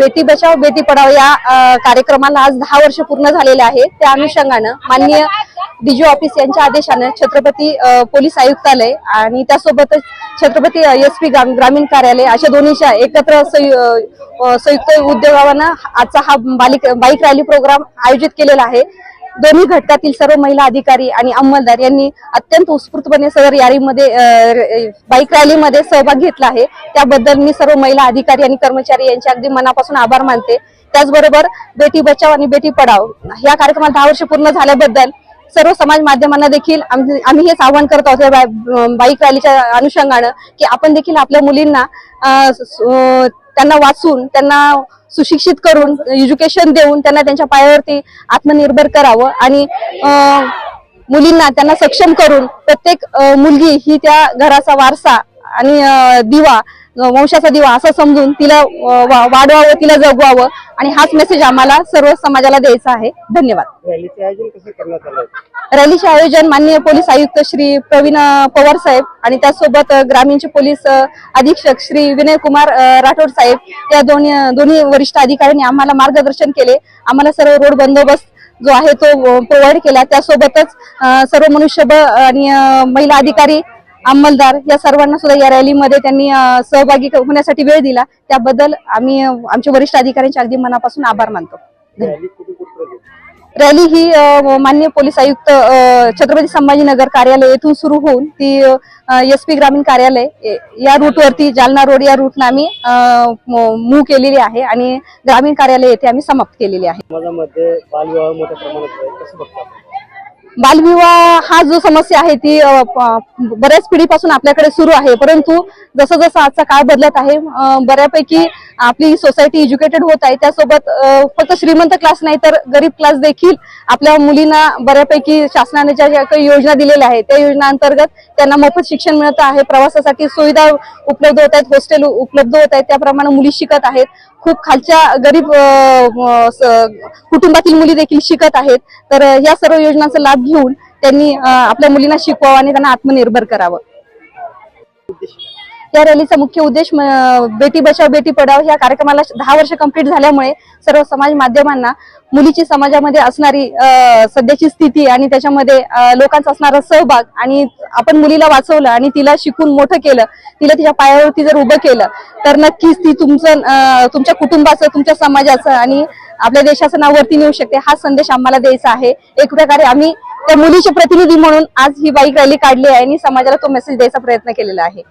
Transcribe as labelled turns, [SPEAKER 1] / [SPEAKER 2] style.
[SPEAKER 1] बेटी बचाव बेटी पढाव या कार्यक्रमाला आज दहा वर्ष पूर्ण झालेले आहे. त्या अनुषंगानं माननीय डीजी ऑफिस यांच्या आदेशानं छत्रपती पोलीस आयुक्तालय आणि त्यासोबतच छत्रपती एस पी ग्रामीण कार्यालय अशा दोन्हीच्या एकत्र संयु- संयुक्त उद्योगानं आजचा हा बालिक बाईक रॅली प्रोग्राम आयोजित केलेला आहे. दोन्ही घटकातील सर्व महिला अधिकारी आणि अंमलदार यांनी अत्यंत उत्स्फूर्तपणे सदर यारीमध्ये बाईक रॅलीमध्ये सहभाग घेतला आहे. त्याबद्दल मी सर्व महिला अधिकारी आणि कर्मचारी यांचे अगदी मनापासून आभार मानते. त्याचबरोबर बेटी बचाव आणि बेटी पढाव या कार्यक्रमात दहा वर्ष पूर्ण झाल्याबद्दल सर्व समाज माध्यमांना देखील आम्ही आम्ही हेच आवाहन करत आहोत बाईक रॅलीच्या अनुषंगानं की आपण देखील आपल्या मुलींना त्यांना वाचून त्यांना सुशिक्षित करून एज्युकेशन देऊन त्यांना त्यांच्या पायावरती आत्मनिर्भर करावं आणि मुलींना त्यांना सक्षम करून प्रत्येक मुलगी ही त्या घराचा वारसा आणि दिवा वंशाचा दिवा असं समजून तिला वाढवावं तिला जगवावं. आणि हाच मेसेज आम्हाला सर्व समाजाला द्यायचा आहे. धन्यवाद.
[SPEAKER 2] रॅलीचे आयोजन
[SPEAKER 1] माननीय पोलीस आयुक्त श्री प्रवीण पवार साहेब आणि त्यासोबत ग्रामीणचे पोलीस अधीक्षक श्री विनय कुमार राठोड साहेब या दोन्ही दोन्ही वरिष्ठ अधिकाऱ्यांनी आम्हाला मार्गदर्शन केले. आम्हाला सर्व रोड बंदोबस्त जो आहे तो प्रोव्हाइड केला. त्यासोबतच सर्व मनुष्यबळ आणि महिला अधिकारी अंमलदार या सर्वांना सुद्धा या रॅलीमध्ये त्यांनी सहभागी होण्यासाठी वेळ दिला. त्याबद्दल आम्ही आमच्या वरिष्ठ अधिकाऱ्यांचे अगदी मनापासून आभार मानतो.
[SPEAKER 2] रॅली
[SPEAKER 1] ही अ, माननीय पोलीस आयुक्त छत्रपती संभाजीनगर कार्यालय येथून सुरू होऊन ती एस पी ग्रामीण कार्यालय या रूटवरती जालना रोड या रूटनं आम्ही मूव्ह केलेली आहे आणि ग्रामीण कार्यालय येथे आम्ही समाप्त केलेली आहे.
[SPEAKER 2] बालविवाह
[SPEAKER 1] हा जो समस्या आहे ती बऱ्याच पिढीपासून आपल्याकडे सुरू आहे. परंतु जसं जसं आजचा काळ बदलत आहे बऱ्यापैकी आपली सोसायटी एज्युकेटेड होत आहे. त्यासोबत फक्त श्रीमंत क्लास नाही तर गरीब क्लास देखील आपल्या मुलींना बऱ्यापैकी शासनाने ज्या ज्या काही योजना दिलेल्या आहेत त्या योजना अंतर्गत त्यांना मोफत शिक्षण मिळत आहे. प्रवासासाठी सुविधा उपलब्ध होत आहेत हॉस्टेल उपलब्ध होत आहेत. त्याप्रमाणे मुली शिकत आहेत. खूप खालच्या गरीब कुटुंबातील मुली देखील शिकत आहेत. तर या सर्व योजनांचा लाभ घेऊन त्यांनी आपल्या मुलींना शिकवावं आणि त्यांना आत्मनिर्भर करावं. या रॅलीचा मुख्य उद्देश बेटी बचाव बेटी पढाव या कार्यक्रमाला दहा वर्ष कंप्लीट झाल्यामुळे सर्व समाज माध्यमांना मुलीची समाजामध्ये असणारी सध्याची स्थिती आणि त्याच्यामध्ये लोकांचा असणारा सहभाग आणि आपण मुलीला वाचवलं आणि तिला शिकून मोठं केलं तिला तिच्या पायावरती जर उभं केलं तर नक्कीच ती तुमचं तुमच्या कुटुंबाचं तुमच्या समाजाचं आणि आपल्या देशाचं नाव वरती नेऊ शकते. हा संदेश आम्हाला द्यायचा आहे. एक प्रकारे आम्ही त्या मुलीचे प्रतिनिधी म्हणून आज ही बाईक रॅली काढली आहे आणि समाजाला तो मेसेज द्यायचा प्रयत्न केलेला आहे.